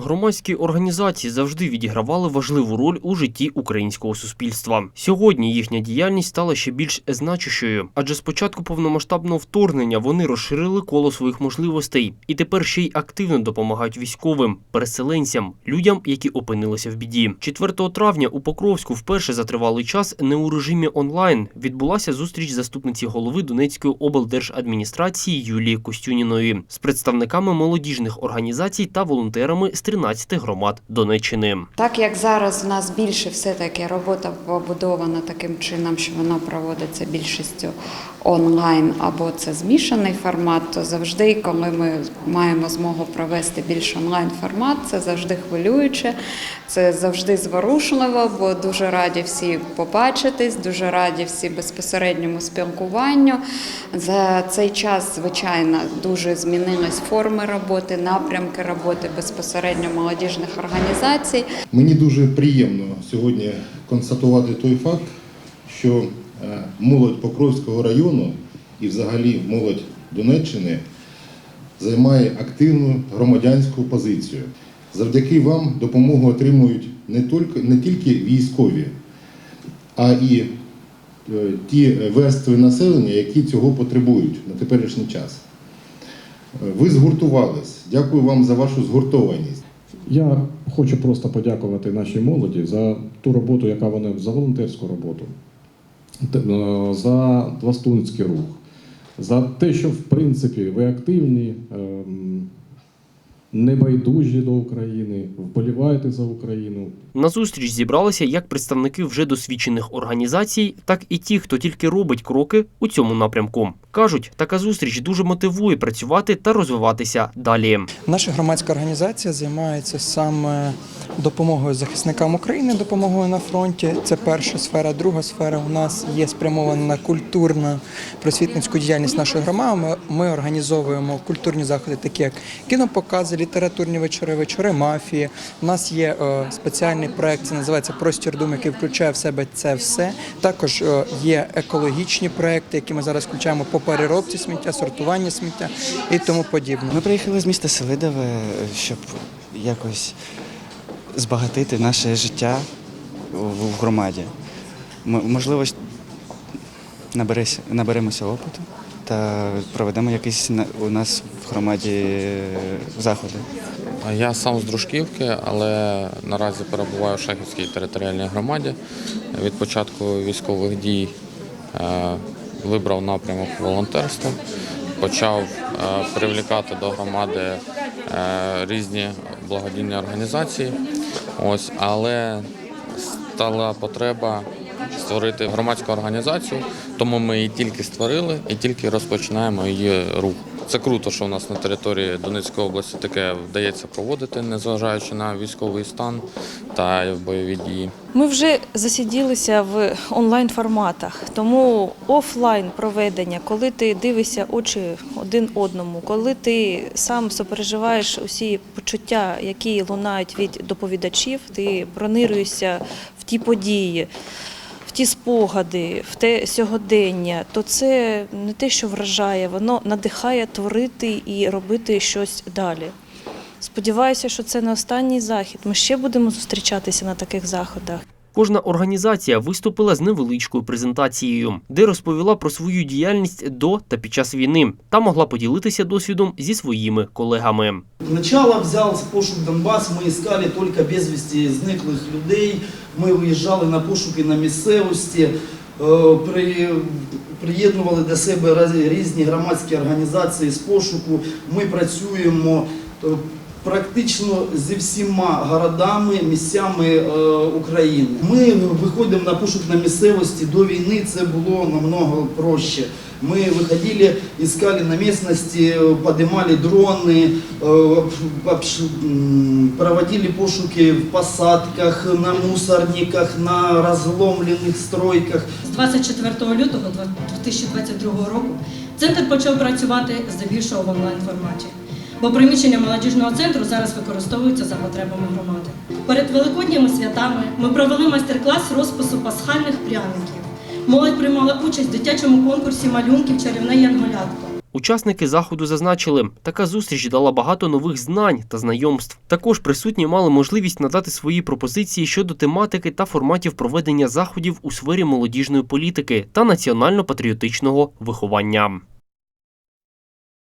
Громадські організації завжди відігравали важливу роль у житті українського суспільства. Сьогодні їхня діяльність стала ще більш значущою, адже з початку повномасштабного вторгнення вони розширили коло своїх можливостей і тепер ще й активно допомагають військовим, переселенцям, людям, які опинилися в біді. 4 травня у Покровську вперше за тривалий час не у режимі онлайн відбулася зустріч заступниці голови Донецької облдержадміністрації Юлії Костюніної з представниками молодіжних організацій та волонтерами з 13 громад Донеччини. Так як зараз в нас більше все-таки робота побудована таким чином, що вона проводиться більшістю онлайн або це змішаний формат, то завжди, коли ми маємо змогу провести більш онлайн формат, це завжди хвилююче, це завжди зворушливо, бо дуже раді всі побачитись, дуже раді всі безпосередньому спілкуванню. За цей час, звичайно, дуже змінились форми роботи, напрямки роботи безпосередньо молодіжних організацій. Мені дуже приємно сьогодні констатувати той факт, що молодь Покровського району і взагалі молодь Донеччини займає активну громадянську позицію. Завдяки вам допомогу отримують не тільки, не тільки військові, а і е, ті верстви населення, які цього потребують на теперішній час. Е, Ви згуртувались. Дякую вам за вашу згуртованість. Я хочу просто подякувати нашій молоді за ту роботу, яка вони за волонтерську роботу, е, за пластунський рух, за те, що в принципі ви активні, ем, небайдужі до України, вболіваєте за Україну. На зустріч зібралися як представники вже досвідчених організацій, так і ті, хто тільки робить кроки у цьому напрямку. кажуть, така зустріч дуже мотивує працювати та розвиватися далі. Наша громадська організація займається саме допомогою захисникам України, допомогою на фронті. Це перша сфера. Друга сфера у нас є спрямована на культурну просвітницьку діяльність нашої громади. Ми, організовуємо культурні заходи, такі як кінопокази, літературні вечори, вечори мафії. У нас є е, спеціальний проект, це називається Простір Дум, який включає в себе це все. Також е, є екологічні проекти, які ми зараз включаємо по переробці сміття, сортуванні сміття і тому подібне. Ми приїхали з міста Селидове, щоб якось збагатити наше життя в громаді. Можливо, наберемося опиту та проведемо якісь у нас в громаді е, заходи. Я сам з Дружківки, але наразі перебуваю в Шахівській територіальній громаді. Від початку військових дій е, вибрав напрямок волонтерства, почав е, привлікати до громади е, різні благодійні організації. Ось, але стала потреба створити громадську організацію, тому ми її тільки створили і тільки розпочинаємо її рух. Це круто, що у нас на території Донецької області таке вдається проводити, незважаючи на військовий стан та бойові дії. Ми вже засиділися в онлайн форматах, тому офлайн проведення, коли ти дивишся очі один одному, коли ти сам сопереживаєш усі почуття, які лунають від доповідачів, ти пронируєшся в ті події. Ті спогади, в те сьогодення, то це не те, що вражає, воно надихає творити і робити щось далі. Сподіваюся, що це не останній захід. Ми ще будемо зустрічатися на таких заходах. Кожна організація виступила з невеличкою презентацією, де розповіла про свою діяльність до та під час війни та могла поділитися досвідом зі своїми колегами. Начало взял пошук Донбас, ми искали только безвісті зниклих людей. Ми виїжджали на пошуки на місцевості, е, при, приєднували до себе різні громадські організації з пошуку. Ми працюємо е, практично зі всіма городами, місцями е, України. Ми виходимо на пошук на місцевості. До війни це було намного проще. Мы выходили, искали на местности, поднимали дроны, э, обш- м, проводили пошуки в посадках, на мусорниках, на разломленных стройках. З 24 лютого 2022 року центр почав працювати здебільшого в онлайн форматі, бо приміщення молодіжного центру зараз використовуються за потребами громади. Перед великодніми святами ми провели майстер-клас розпису пасхальних пряників. Молодь приймала участь в дитячому конкурсі малюнків чарівне Янголятко. Учасники заходу зазначили, така зустріч дала багато нових знань та знайомств. Також присутні мали можливість надати свої пропозиції щодо тематики та форматів проведення заходів у сфері молодіжної політики та національно-патріотичного виховання.